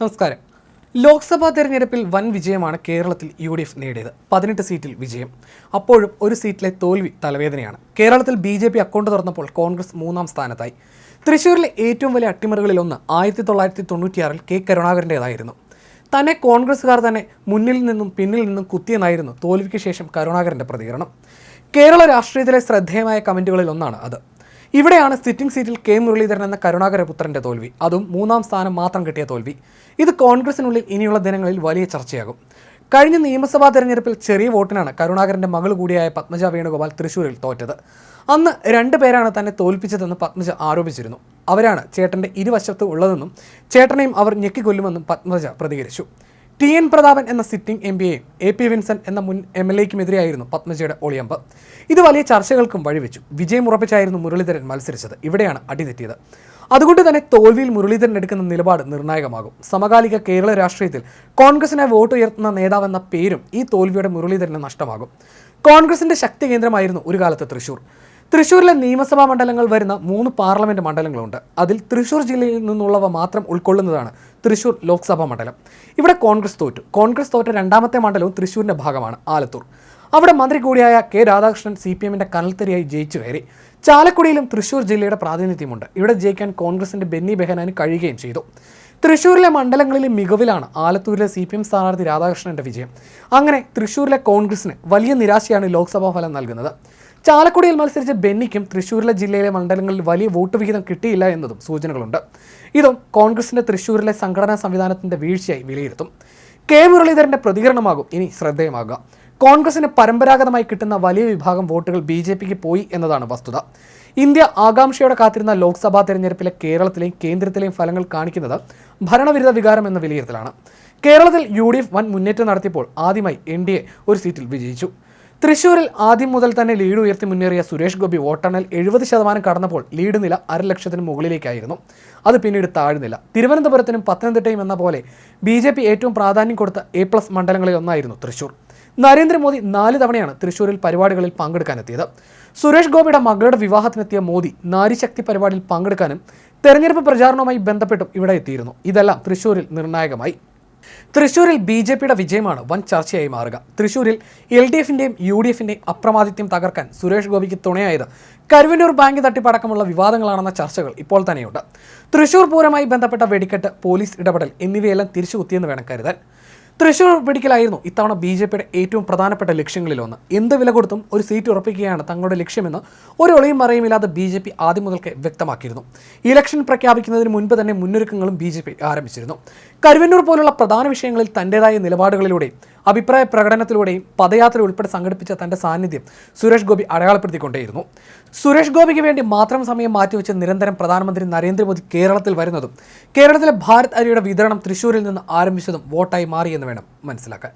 നമസ്കാരം. ലോക്സഭാ തെരഞ്ഞെടുപ്പിൽ വൻ വിജയമാണ് കേരളത്തിൽ യു ഡി എഫ് നേടിയത്. പതിനെട്ട് സീറ്റിൽ വിജയം. അപ്പോഴും ഒരു സീറ്റിലെ തോൽവി തലവേദനയാണ്. കേരളത്തിൽ ബി ജെ പി അക്കൗണ്ട് തുറന്നപ്പോൾ കോൺഗ്രസ് മൂന്നാം സ്ഥാനത്തായി. തൃശ്ശൂരിലെ ഏറ്റവും വലിയ അട്ടിമറികളിലൊന്ന് ആയിരത്തി തൊള്ളായിരത്തി തൊണ്ണൂറ്റിയാറിൽ കെ കരുണാകരന്റേതായിരുന്നു തന്നെ കോൺഗ്രസ്സുകാർ തന്നെ മുന്നിൽ നിന്നും പിന്നിൽ നിന്നും കുത്തിയെന്നായിരുന്നു തോൽവിക്ക് ശേഷം കരുണാകരന്റെ പ്രതികരണം. കേരള രാഷ്ട്രീയത്തിലെ ശ്രദ്ധേയമായ കമന്റുകളിൽ ഒന്നാണ് അത്. ഇവിടെയാണ് സിറ്റിംഗ് സീറ്റിൽ കെ മുരളീധരൻ എന്ന കരുണാകരപുത്രന്റെ തോൽവി. അതും മൂന്നാം സ്ഥാനം മാത്രം കിട്ടിയ തോൽവി. ഇത് കോൺഗ്രസിനുള്ളിൽ ഇനിയുള്ള ദിനങ്ങളിൽ വലിയ ചർച്ചയാകും. കഴിഞ്ഞ നിയമസഭാ തെരഞ്ഞെടുപ്പിൽ ചെറിയ വോട്ടിനാണ് കരുണാകരന്റെ മകൾ കൂടിയായ പത്മജ വേണുഗോപാൽ തൃശൂരിൽ തോറ്റത്. അന്ന് രണ്ടു പേരാണ് തന്നെ തോൽപ്പിച്ചതെന്ന് പത്മജ ആരോപിച്ചിരുന്നു. അവരാണ് ചേട്ടന്റെ ഇരുവശത്ത് ഉള്ളതെന്നും ചേട്ടനെയും അവർ ഞെക്കിക്കൊല്ലുമെന്നും പത്മജ പ്രതികരിച്ചു. ടി എൻ പ്രതാപൻ എന്ന സിറ്റിംഗ് എം പിയെയും എ പി വിൻസെന്റ് എന്ന മുൻ എം എൽ എക്കുമെതിരെയായിരുന്നു പത്മജയുടെ ഒളിയമ്പ്. ഇത് വലിയ ചർച്ചകൾക്കും വഴിവെച്ചു. വിജയം ഉറപ്പിച്ചായിരുന്നു മുരളീധരൻ മത്സരിച്ചത്. ഇവിടെയാണ് അടിതെറ്റിയത് അതുകൊണ്ട് തന്നെ തോൽവിയിൽ മുരളീധരൻ എടുക്കുന്ന നിലപാട് നിർണായകമാകും. സമകാലിക കേരള രാഷ്ട്രീയത്തിൽ കോൺഗ്രസിനായി വോട്ട് ഉയർത്തുന്ന നേതാവെന്ന പേരും ഈ തോൽവിയുടെ മുരളീധരന് നഷ്ടമാകും. കോൺഗ്രസിന്റെ ശക്തി കേന്ദ്രമായിരുന്നു ഒരു കാലത്ത് തൃശൂർ. തൃശ്ശൂരിലെ നിയമസഭാ മണ്ഡലങ്ങൾ വരുന്ന മൂന്ന് പാർലമെന്റ് മണ്ഡലങ്ങളുണ്ട്. അതിൽ തൃശ്ശൂർ ജില്ലയിൽ നിന്നുള്ളവ മാത്രം ഉൾക്കൊള്ളുന്നതാണ് തൃശ്ശൂർ ലോക്സഭാ മണ്ഡലം. ഇവിടെ കോൺഗ്രസ് തോറ്റു. കോൺഗ്രസ് തോറ്റ രണ്ടാമത്തെ മണ്ഡലവും തൃശ്ശൂരിന്റെ ഭാഗമാണ് ആലത്തൂർ. അവിടെ മന്ത്രി കൂടിയായ കെ രാധാകൃഷ്ണൻ സി പി എമ്മിന്റെ കനൽത്തരിയായി ജയിച്ചു കയറി. ചാലക്കുടിയിലും തൃശ്ശൂർ ജില്ലയുടെ പ്രാതിനിധ്യമുണ്ട്. ഇവിടെ ജയിക്കാൻ കോൺഗ്രസിന്റെ ബെന്നി ബെഹനാന് കഴിയുകയും ചെയ്തു. തൃശ്ശൂരിലെ മണ്ഡലങ്ങളിലെ മികവിലാണ് ആലത്തൂരിലെ സി പി എം സ്ഥാനാർത്ഥി രാധാകൃഷ്ണന്റെ വിജയം. അങ്ങനെ തൃശ്ശൂരിലെ കോൺഗ്രസിന് വലിയ നിരാശയാണ് ലോക്സഭാ ഫലം നൽകുന്നത്. ചാലക്കുടിയിൽ മത്സരിച്ച ബെന്നിക്കും തൃശ്ശൂരിലെ ജില്ലയിലെ മണ്ഡലങ്ങളിൽ വലിയ വോട്ട് വിഹിതം കിട്ടിയില്ല എന്നതും സൂചനകളുണ്ട്. ഇതും കോൺഗ്രസിന്റെ തൃശ്ശൂരിലെ സംഘടനാ സംവിധാനത്തിന്റെ വീഴ്ചയായി വിലയിരുത്തും. കെ മുരളീധരന്റെ പ്രതികരണമാകും ഇനി ശ്രദ്ധേയമാകുക. കോൺഗ്രസിന് പരമ്പരാഗതമായി കിട്ടുന്ന വലിയ വിഭാഗം വോട്ടുകൾ ബി ജെ പിക്ക് പോയി എന്നതാണ് വസ്തുത. ഇന്ത്യ ആകാംക്ഷയോടെ കാത്തിരുന്ന ലോക്സഭാ തെരഞ്ഞെടുപ്പിലെ കേരളത്തിലെയും കേന്ദ്രത്തിലെയും ഫലങ്ങൾ കാണിക്കുന്നത് ഭരണവിരുദ്ധ വികാരം എന്ന വിലയിരുത്തലാണ്. കേരളത്തിൽ യു ഡി എഫ് വൻ മുന്നേറ്റം നടത്തിയപ്പോൾ ആദ്യമായി എൻ ഡി എ ഒരു സീറ്റിൽ വിജയിച്ചു. തൃശൂരിൽ ആദ്യം മുതൽ തന്നെ ലീഡ് ഉയർത്തി മുന്നേറിയ സുരേഷ് ഗോപി വോട്ടെണ്ണൽ എഴുപത് ശതമാനം കടന്നപ്പോൾ ലീഡ് നില അരലക്ഷത്തിന് മുകളിലേക്കായിരുന്നു. അത് പിന്നീട് താഴ്ന്നില്ല തിരുവനന്തപുരത്തിനും പത്തനംതിട്ടയും എന്ന പോലെ ബി ജെ പി ഏറ്റവും പ്രാധാന്യം കൊടുത്ത എ പ്ലസ് മണ്ഡലങ്ങളിൽ ഒന്നായിരുന്നു തൃശൂർ. നരേന്ദ്രമോദി നാല് തവണയാണ് തൃശൂരിൽ പരിപാടികളിൽ പങ്കെടുക്കാനെത്തിയത്. സുരേഷ് ഗോപിയുടെ മകളുടെ വിവാഹത്തിനെത്തിയ മോദി നാരിശക്തി പരിപാടിയിൽ പങ്കെടുക്കാനും തെരഞ്ഞെടുപ്പ് പ്രചാരണവുമായി ബന്ധപ്പെട്ടും ഇവിടെ എത്തിയിരുന്നു. ഇതെല്ലാം തൃശൂരിൽ നിർണായകമായി. തൃശൂരിൽ ബി ജെ പിയുടെ വിജയമാണ് വൻ ചർച്ചയായി മാറുക. തൃശൂരിൽ എൽ ഡി എഫിന്റെയും യു ഡി എഫിന്റെയും അപ്രമാദിത്യം തകർക്കാൻ സുരേഷ് ഗോപിക്ക് തുണയായത് കരുവന്നൂർ ബാങ്ക് തട്ടിപ്പടക്കമുള്ള വിവാദങ്ങളാണെന്ന ചർച്ചകൾ ഇപ്പോൾ തന്നെയുണ്ട്. തൃശൂർ പൂരമായി ബന്ധപ്പെട്ട വെടിക്കെട്ട് പോലീസ് ഇടപെടൽ എന്നിവയെല്ലാം തിരിച്ചുകുത്തിയെന്ന് വേണം കരുതാൻ. തൃശൂർ പിടിക്കലായിരുന്നു ഇത്തവണ ബി ജെ പിയുടെ ഏറ്റവും പ്രധാനപ്പെട്ട ലക്ഷ്യങ്ങളിലൊന്ന് എന്ത് വില കൊടുത്തും ഒരു സീറ്റ് ഉറപ്പിക്കുകയാണ് തങ്ങളുടെ ലക്ഷ്യമെന്ന് ഒരു ഒളിയും മറയുമില്ലാതെ ബി ജെ പി ആദ്യം മുതൽക്ക് വ്യക്തമാക്കിയിരുന്നു. ഇലക്ഷൻ പ്രഖ്യാപിക്കുന്നതിന് മുൻപ് തന്നെ മുന്നൊരുക്കങ്ങളും ബി ജെ പി ആരംഭിച്ചിരുന്നു. കരുവന്നൂർ പോലുള്ള പ്രധാന വിഷയങ്ങളിൽ തന്റെതായ നിലപാടുകളിലൂടെയും അഭിപ്രായ പ്രകടനത്തിലൂടെയും പദയാത്ര ഉൾപ്പെടെ സംഘടിപ്പിച്ച തന്റെ സാന്നിധ്യം സുരേഷ് ഗോപി അടയാളപ്പെടുത്തിക്കൊണ്ടേയിരുന്നു. സുരേഷ് ഗോപിക്ക് വേണ്ടി മാത്രം സമയം മാറ്റിവെച്ച് നിരന്തരം പ്രധാനമന്ത്രി നരേന്ദ്രമോദി കേരളത്തിൽ വരുന്നതും കേരളത്തിലെ ഭാരത് അരിയുടെ വിതരണം തൃശൂരിൽ നിന്ന് ആരംഭിച്ചതും വോട്ടായി മാറിയെന്ന് വേണം മനസ്സിലാക്കാൻ.